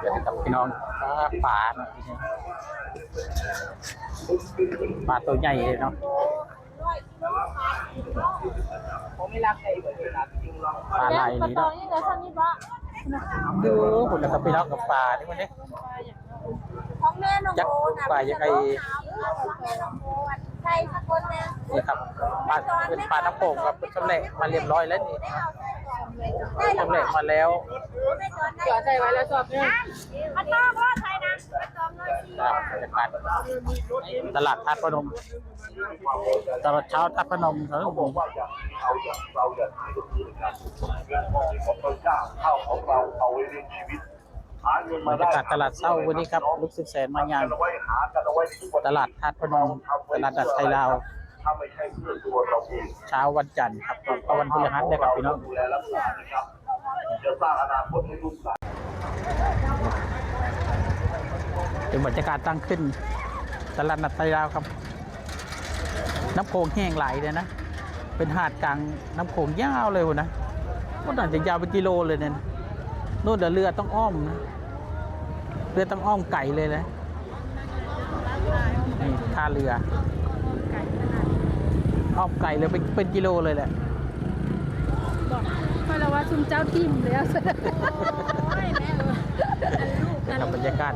เดี๋ยวให้กับพี่น้องป่านะป่าตัวใหญ่เลยเนาะผมไม่รักใครเลยครับจริงหรอกปลาไหลปลานี่ตอเนาะงนี่เหลือสักนิดวะดูหุ่นแล้วก็พี่น้องกับปลาที่มันนี่ของแม่น้องยักษ์โบนะปลายังไง ของแม่น้องโบอะใช่สักคนนะนี่ครับปลาเป็นปลาน้ำโป่งครับชำแหละมาเรียบร้อยแล้วนี่ได้ชำแหละมาแล้วไม่จอนจอดใจไว้แล้วชอบเนี่ยมันต้องรอดใครนะมันจอมเลยสิครับบรรยากาศตลาดทัดพนม ตลาดเช้าทัดพนมครับผมเอาอย่างเราอย่างที่สุดนะครับเงินทองของพระเจ้าเข้าของเราเอาไว้เลี้ยงชีวิตหาเงิน บรมารได้ยากาศตลาดเช้าวันนี้ครับลูกศิษย์แสนมางานเอาไว้หากันเอาไว้ทุกวันตลาดทัดพนมตลาดดัดไทยลาวถ้าไม่ใช่เพื่อตัวเราเองเช้าวันจันทร์ครับก็วันพฤหัสเลยครับพี่น้องดูแลรักษานะครับจะสร้างอนาคตให้ลูกหลานเป็นบรรยากาศตั้งขึ้น ตลาดนัดไทยลาวครับ น้ำโขงแห้งไหลเลยนะ เป็นหาดกลางน้ำโขงยาวเลยคุณนะก็น่าจะยาวเป็นกิโลเลยเนี่ย นะนู่นเดี๋ยวเรือต้องอ้อมนะเรือต้องอ้อมไก่เลยนะนี่ท่าเรืออ้อมไก่เลยเป็นเป็นกิโลเลยแหละเพราะเราว่าชุมเจ้าทิมแล้วกับบรรยากาศ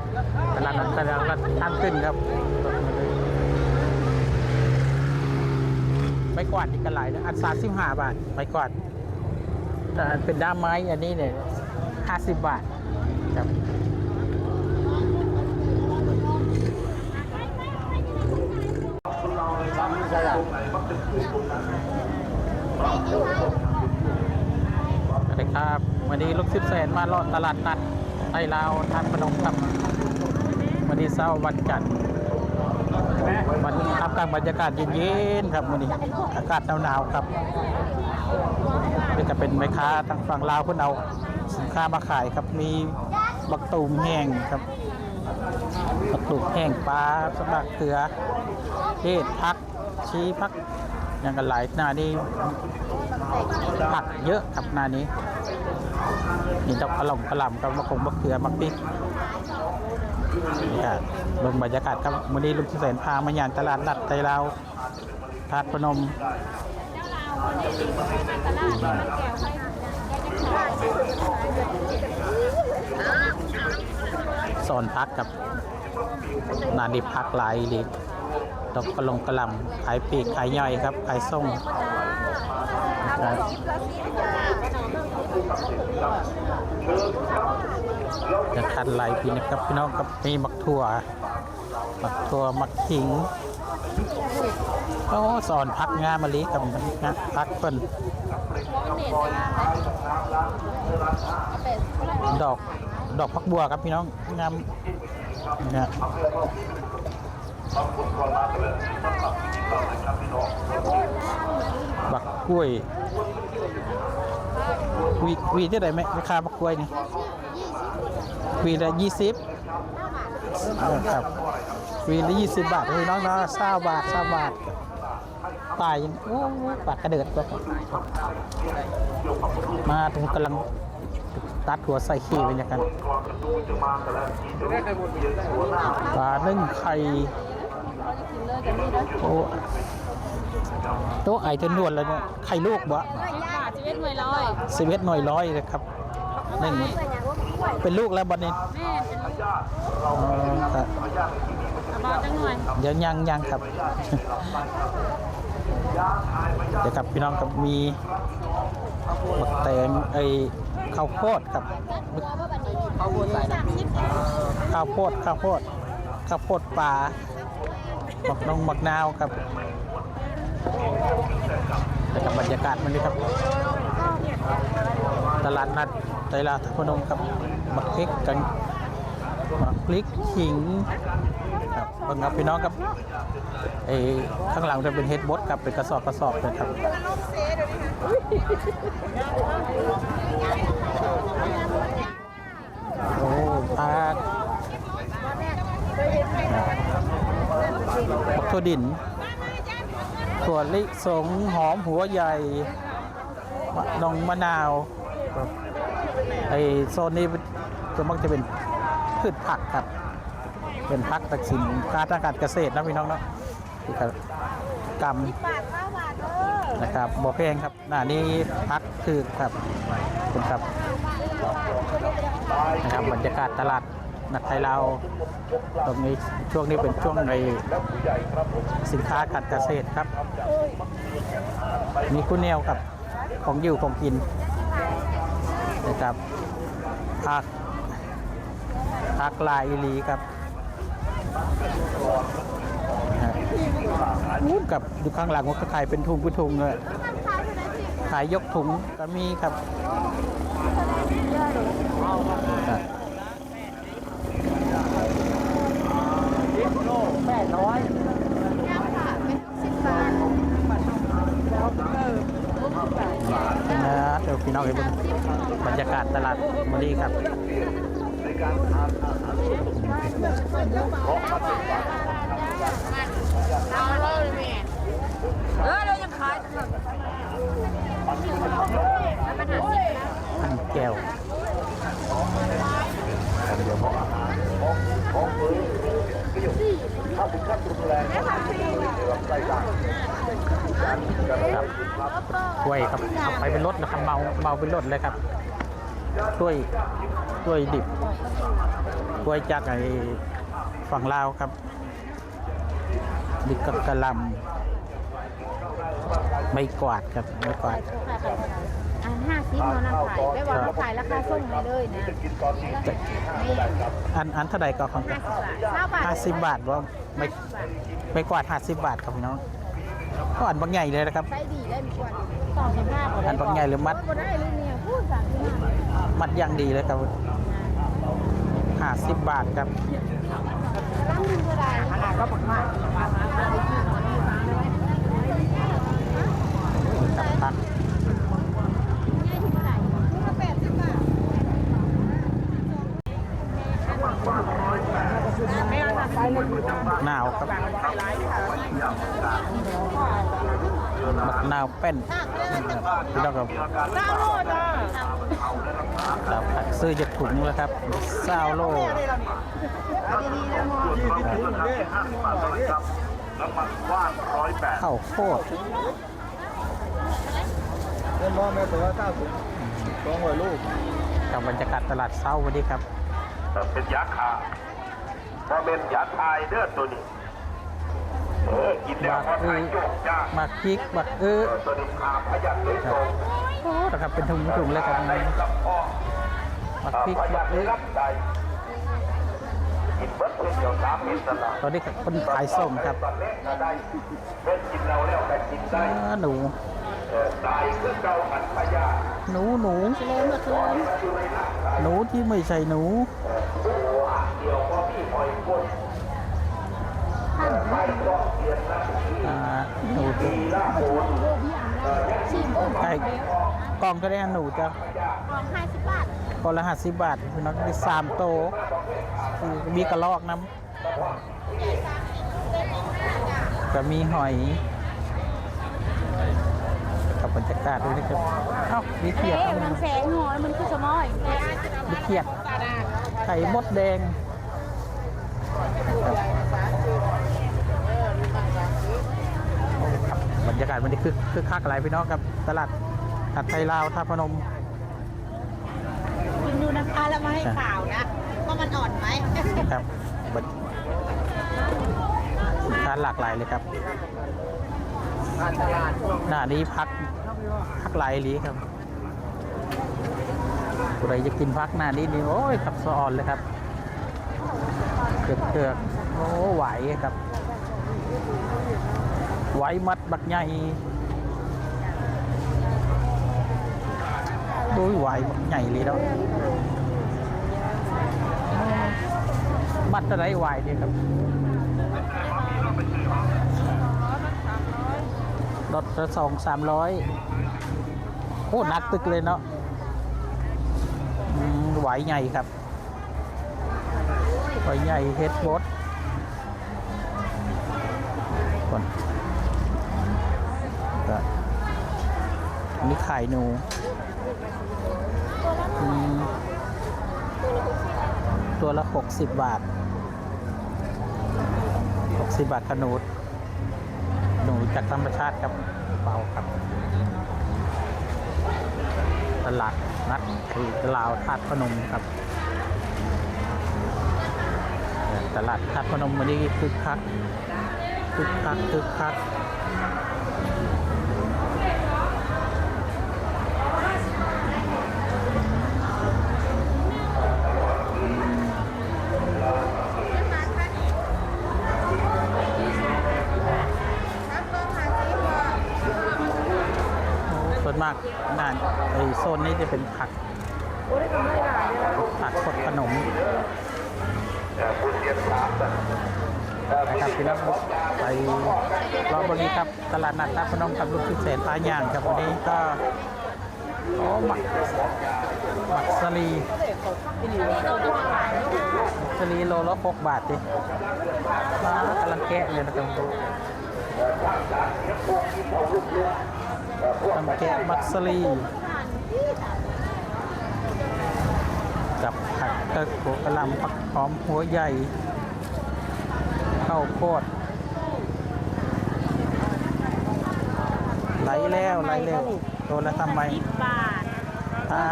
ตลาดนัดตลาดนัดตั้งขึ้นครับไม้กวาดนี่ก็หลายนะอันสามสิบห้าบาทไม้กวาดแต่อันเป็นด้ามไม้อันนี้เนี่ย ห้าสิบาทครับสวัสดีครับ วันนี้ลูกสิบแสนมาลอดตลาดนัดไทยลาวทานพนมครับ วันนี้เช้าวันจันทร์วันท่ากลางบรรยากาศเย็นๆครับวันนี้อากาศหนาวๆครับนี่จะเป็นแม่ค้าทางฝั่งลาวเพิ่นเอา สินค้ามาขายครับมีบักตูมแห้งครับบักตูมแห้งปลาสำหรับเกลือเทศพักชีพักอย่างกันหลายหน้านี้ผักเยอะครับหน้านี้นี่ดอกกระหล่ำกระหล่ำกับมะขงมะเขือมะพริกนี่ครับเบิ่งบรรยากาศครับวันนี้ลุงแสนพามาย่านตลาดนัดไทยลาวทาดพนม สอนพักกับนาดิพักหลายลิดอกกระลงกระลำขายปีกขายย่อยครับขายส่งครับจะคันหลายปีนะครับพี่น้องครับมีมักถั่วมักถั่วมักขิงโอ้สอนพักงามมะลิกับนะพักเพิ่น ดอกดอกพักบัวครับพี่น้องงามเนี่ยบักกล้วยวีวีที่ไหนไหมราคาบักกล้วยนี่วีละยี่สิบครับวีละยี่สิบบาทพี่น้องนะเศร้าบาทเศร้าบาท ตายยังโอ้ปากกระเดิดตัวมาตรงกำลังตัดหัวใส่ขี้เป็นอย่างกันปลานึ่งไข่โอ้โต๊ะไอเทนนวลแล้วเนี่ยไข่ลูกบ่ชีวิตหน่วยร้อยสิบเอ็ดหน่วยร้อยเลยครับนี่เป็นลูกแล้วบัดนี้แม่เป็นลูกอ๋อครับมาจังหน่วยเดี๋ยวยังยังครับ เดี๋ยวกับพี่น้องกับมีบักแตงไอข้าวโพดครับเขาพูดใส่นะข้าวโพดข้าวโพดข้าวโพดปลาบักนงบักนาวครับแล้วกับบรรยากาศมันนี่ครับ ตลาดนัดไตรลาดพนมครับบักพริกกัน พริกขิงครับเบิ่งครับพี่น้องครับไอ้ข้างหลังจะเป็นเฮดบดครับเป็นกระสอบกระสอบเลยครับโอ้ปลาบักถั่วดินถั่วลิสงหอมหัวใหญ่มะนงมะนาวไอโซนนี้ส่วนมากจะเป็น พืชผักครับ เป็นผักตักสินค้าทางการเกษตรนะพี่น้องเนาะที่ครับกำบาทห้าบาทเออนะครับบ่แพงครับหน้านี้พักคือครับคุณครับนะครับบรรยากาศตลาดนัดไทยเราตรงนี้ช่วงนี้เป็นช่วงในสินค้าการเกษตรครับ มีคุณแนวกับของอยู่ของกินนะครับผัก ผักลายอีลีครับนะฮะอู้กับอยู่ข้างหลังก็ขายเป็นถุงเป็นถุงเลยขายยกถุงก็มีครับแม่น้อยนะเดี๋ยวพี่น้องเห็นบรรยากาศตลาดวันนี้ครับ เออเรายังขายพันแก้วถ้าถึงขั้นรุนแรงก็จะรับได้ได้ครับถ้วยครับไปเป็นรถนะครับเมาเมาเป็นรถเลยครับถ้วย ถ้วยดิบถ้วยจากไอ้ฝั่งลาวครับ ดิบกับกะหลำไม่กวาดครับไม่กวาดอันห้าสิบมันขายไม่ว่าเขาขายราคาส่งให้เลยนะกินตอนนี้อันอันเท่าไหร่ก็ของห้าบาทห้าสิบบาทว่าไม่ไม่กวาดห้าสิบบาทครับพี่น้องก็อันบางใหญ่เลยนะครับใช้ดีได้มีกว่าสองสิบห้าอันบางใหญ่หรือมัด มัดอย่างดีเลยครับห้าสิบบาทครับแล้วคุณเท่าไหร่ขนาดก็ปักมากกับพักแปดหนาวครับบักนาวเป็นพี่น้องครับเก้าโลจ้า ครับซื้อจากถุงแล้วครับซาวโลน้ำมันว่านร้อยแปดข้าวโพดเงินมองแม่ตัวเก้าสิบสองร้อยลูกกับบรรยากาศตลาดเช้าวันนี้ครับเป็นยาคาพอเป็นยาทายเด้อตัวนี้เออกินแล้วพอทายโจกจ้ามาพริกบักเอื้อตัวนี้ขาพยัญชนะโต โอ้นะครับเป็นถุงถุงเลยครับในลำคอบักพริกพยับัญกชเอื้อนะใจกินเบิร์ดเพียงเดียวสามเม็ดนั่นแหละตอนนี้คนขายส้มครับตอนเล็กก็ได้เม็ดกินเราแล้วแต่กินได้อ่าหนูเออตายคือเก่าอันพยาหนูหนูเริ่มมาคืนหนูที่ไม่ใช่หนูเดียวพอพี่หอยคนท่านไปก็ เสียนนะอ่าหนูที่ทีละโอนชิมไก่กล่องก็ได้หนูจ้ะกล่องห้าสิบบาทกล่องละห้าสิบบาทพี่น้องได้สามโตคือมีกระลอกน้ำก็มีหอยกับบรรยากาศด้วยนะครับเอ้ามีเขียดเอ๊ะครับมันแสงหอยมันคือสมอยมีเขียดไข่มดแดงครับบรรยากาศวันนี้คือคือคักอะไรพี่น้องครับตลาด หัดไทยลาวท่าพนม กินดูนะคะแล้วมาให้ข่าวนะว่ามันอ่อนไหมครับบรรสินค้าหลากหลายเลยครับ หน้านี้พักพักหลายอีหลีครับใครจะกินพักหน้านี้นี่โอ้ยขับสะออนเลยครับเกือกเกือกโอ้ไหวครับ ไหวมัดบักใหญ่ โอ้ยไหวบักใหญ่เลยแล้วมัดอะไรไหวเนี่ยครับรถละสองสามร้อยโอ้หนักตึกเลยเนาะไหวใหญ่ครับไหวใหญ่เฮดบอน นี่ไข่หนูตัวละ 60 บาท 60 บาทขนูดหนูจากธรรมชาติครับเปาครับ ตลาดนัดคือลาวธาตุพนมครับ ตลาดธาตุพนมวันนี้คึกคักคึกคักคึกคัก มากน่านไอโซนนี้จะเป็นผักผักสดขนมนะครับพี่น้องไปรอบนี้ครับตลาดนัดท่าพนมกับลูกพิเศษปลาย่างครับวันนี้ก็โอ้หมักหมักสลีสลีโลละหกบาทดิมากำลังแกะเลยนะครับ กำลังแกะมักสลีกับผักกระโขกระหลำผักหอมหัวใหญ่ข้าวโพดไหลแล้วไหลแล้วตัวละทำไมสิบบาทอ่า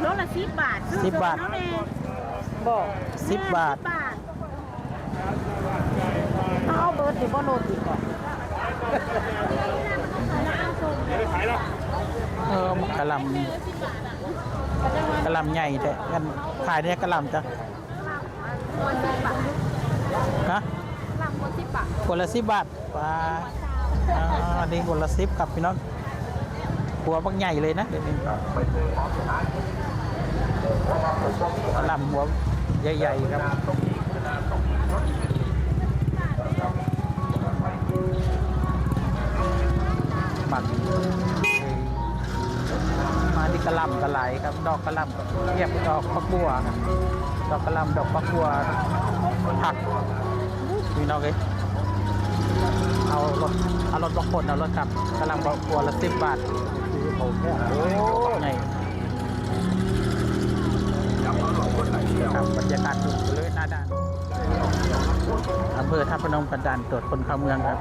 โลละสิบบาทสิบบาทบอกสิบบาทสิบบาทเอาเบิร์ดหรือบ่โนดอีกก่อน เออกระหลำกระหลำใหญ่แต่กันขายเนี่ยกระหลำจ้ะคนสิบบาทฮะหลังคนสิบบาทคนละสิบบาทปลาอ่าอันนี้คนละสิบกับพี่น้องหัวบักใหญ่เลยนะเดี๋ยวนี้กระหลำหัวใหญ่ๆครับ หมักมาที่กระลำกระไหลครับ ดอกกระลำกับเทียบดอกฟักบัวครับดอกกระลำดอกฟักบัวผักพี่น้องเอ้ยเอารถเอารถบางคนเอารถกลับกระลำบอกบัวละสิบบาทโอ้ไงครับบรรยากาศดูเลยหน้าด่านอำเภอท่าพนมกันดานตรวจคนเข้าเมืองครับ